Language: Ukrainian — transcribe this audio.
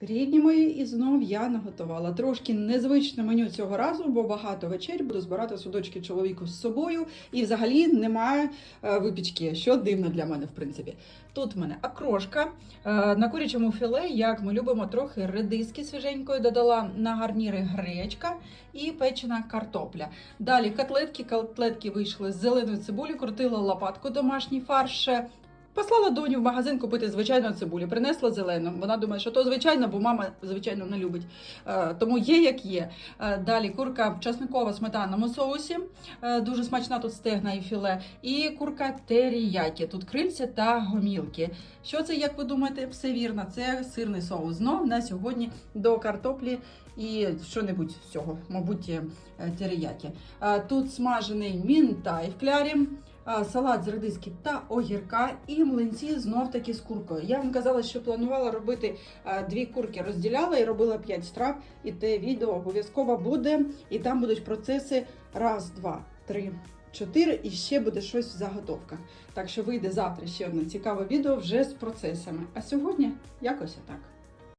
Рідні мої, і знов я наготувала трошки незвичне меню цього разу, бо багато вечер буду збирати судочки чоловіку з собою, і взагалі немає е, випічки, що дивно для мене, в принципі. Тут в мене окрошка е, на курячому філе, як ми любимо, трохи редиски свіженької додала на гарніри гречка і печена картопля. Далі котлетки, котлетки вийшли з зеленої цибулі, крутила лопатку домашній фарш. Послала доню в магазин купити звичайну цибулю, принесла зелену. Вона думає, що то звичайно, бо мама звичайно не любить. Е, Тому є як є. Е, Далі курка в часниково сметанному соусі. Е, Дуже смачна тут стегна і філе. І курка теріякі. Тут крильця та гомілки. Що це, як ви думаєте? Все вірно. Це сирний соус. Знов на сьогодні до картоплі і що-небудь з цього, мабуть, теріякі. Тут смажений мінтай в клярі салат з редиски та огірка і млинці знов таки з куркою. Я вам казала, що планувала робити дві курки, розділяла і робила п'ять страв. І те відео обов'язково буде. І там будуть процеси раз, два, три. Чотири і ще буде щось в заготовках. Так що вийде завтра ще одне цікаве відео вже з процесами. А сьогодні якось отак.